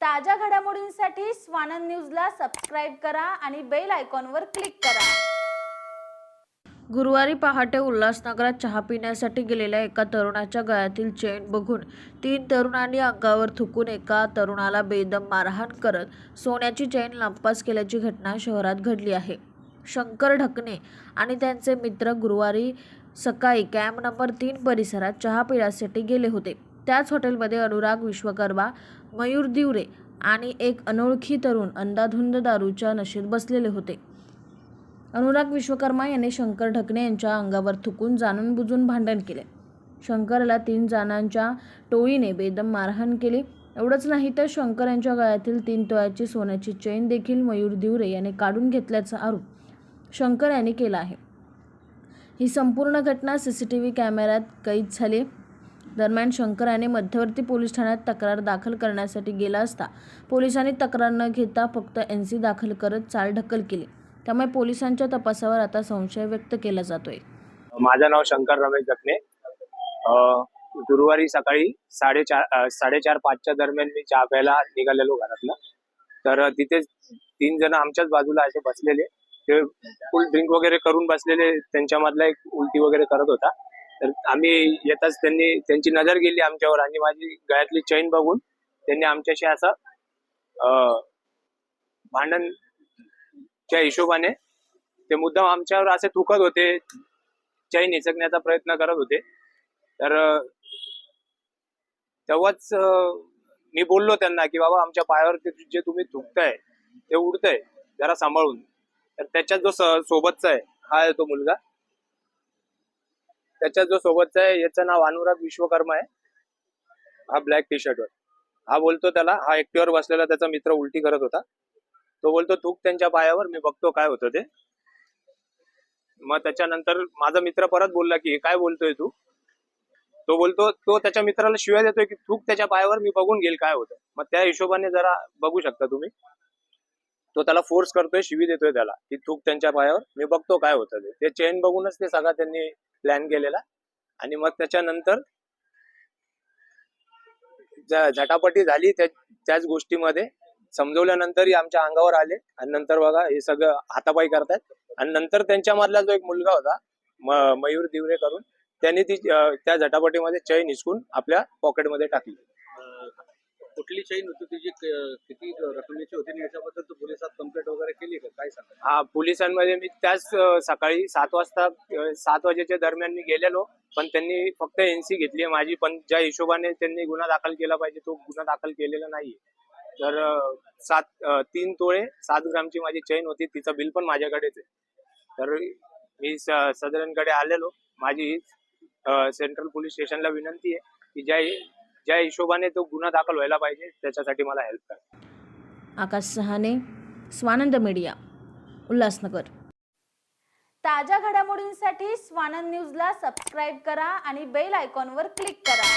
ताज्या घडामोडींसाठी स्वानंद न्यूजला सबस्क्राईब करा आणि बेल आयकॉनवर क्लिक करा. गुरुवारी पहाटे उल्हासनगरात चहा पिण्यासाठी गेलेल्या एका तरुणाच्या गळ्यातील चेन बघून तीन तरुणांनी अंगावर थुकून एका तरुणाला बेदम मारहाण करत सोन्याची चेन लंपास केल्याची घटना शहरात घडली आहे. शंकर ढकणे आणि त्यांचे मित्र गुरुवारी सकाळी कॅम्प नंबर तीन परिसरात चहा पिण्यासाठी गेले होते. त्याच हॉटेलमध्ये अनुराग विश्वकर्मा मयूर दिवरे आणि एक अनोळखी तरुण अंधाधुंद दारूच्या नशेत बसलेले होते. अनुराग विश्वकर्मा यांनी शंकर ढकणे यांच्या अंगावर थुकून जाणून बुजून भांडण केले. शंकरला तीन जणांच्या टोळीने बेदम मारहाण केली. एवढंच नाही तर शंकर यांच्या गळ्यातील तीन तोळ्याची सोन्याची चैन देखील मयूर दिवरे याने काढून घेतल्याचा आरोप शंकर यांनी केला आहे. ही संपूर्ण घटना सी सी टी व्ही कॅमेऱ्यात कैद झाली दरम्यान शंकराने मध्यवर्ती पोलीस ठाण्यात तक्रार दाखल करण्यासाठी गेला असता पोलिसांनी तक्रार न घेता फक्त एन सी दाखल करत चालढकल केली. त्यामुळे पोलिसांच्या तपासावर आता संशय व्यक्त केला जातोय. माझं नाव शंकर रमेश जखने. गुरुवारी सकाळी साडेचार साडेचार पाचच्या दरम्यान मी चहा प्यायला निघालेलो घरातला तर तिथे तीन जण आमच्याच बाजूला असे बसलेले. ते फुल ड्रिंक वगैरे करून बसलेले. त्यांच्यामधला एक उलटी वगैरे करत होता. तर आम्ही येताच त्यांनी त्यांची नजर गेली आमच्यावर आणि माझी गळ्यातली चैन बघून त्यांनी आमच्याशी असं भांडण भांडणच्या हिशोबाने ते मुद्दाम आमच्यावर असे थुकत होते चैन हिसकण्याचा प्रयत्न करत होते. तर तेव्हाच मी बोललो त्यांना की बाबा आमच्या पायावर जे तुम्ही थुकताय ते उडतंय जरा सांभाळून. तर त्याच्यात जो सोबतचा आहे हा आहे तो मुलगा. त्याच्या जो सोबतचा आहे याचं नाव अनुराग विश्वकर्मा आहे. हा ब्लॅक टी शर्टवर हा बोलतो त्याला हा एकटीवर बसलेला त्याचा मित्र उलटी करत होता. तो बोलतो थूक त्यांच्या पायावर मी बघतो काय होतं ते. मग त्याच्यानंतर माझा मित्र परत बोलला की "हे काय बोलतोय तू? तो बोलतो तो त्याच्या मित्राला शिवाय देतोय की थूक त्याच्या पायावर मी बघून घेईल काय होतं. मग त्या हिशोबाने जरा बघू शकता तुम्ही. तो त्याला फोर्स करतोय शिवी देतोय त्याला की थूक त्यांच्या पायावर मी बघतो काय होतं ते. ते चेन बघूनच ते सगळा त्यांनी प्लॅन केलेला आणि मग त्याच्यानंतर ज- झटापटी झाली त्या त्याच गोष्टीमध्ये समजवल्यानंतरही आमच्या अंगावर आले. आणि नंतर बघा हे सगळं हातापाई करतायत. आणि नंतर त्यांच्यामधला जो एक मुलगा होता मयूर दिवरे करून त्यांनी ती त्या झटापटीमध्ये चैन हिसकून आपल्या पॉकेटमध्ये टाकली. कुठली चैन होती तुझी किती रकमेची होती आणि याच्याबद्दल तू पोलिसात कंप्लेंट वगैरे केली का? काय सांगा हा पोलिसांमध्ये मी त्याच सकाळी सात वाजता सात वाजेच्या दरम्यान मी गेलेलो. पण त्यांनी फक्त एनसी घेतली आहे माझी. पण ज्या हिशोबाने त्यांनी गुन्हा दाखल केला पाहिजे तो गुन्हा दाखल केलेला नाही तर सात तीन तोळे सात ग्रामची माझी चैन होती. तिचं बिल पण माझ्याकडेच आहे. तर मी स- सदरांकडे आलेलो. माझी सेंट्रल पोलीस स्टेशनला विनंती आहे की ज्या ज्या हिशोबाने तो गुन्हा दाखल व्हायला पाहिजे त्याच्यासाठी मला हेल्प करा. आकाश सहाने स्वानंद मीडिया उल्हासनगर. ताज्या घडामोडींसाठी स्वानंद न्यूजला सबस्क्राईब करा आणि बेल आयकॉनवर क्लिक करा.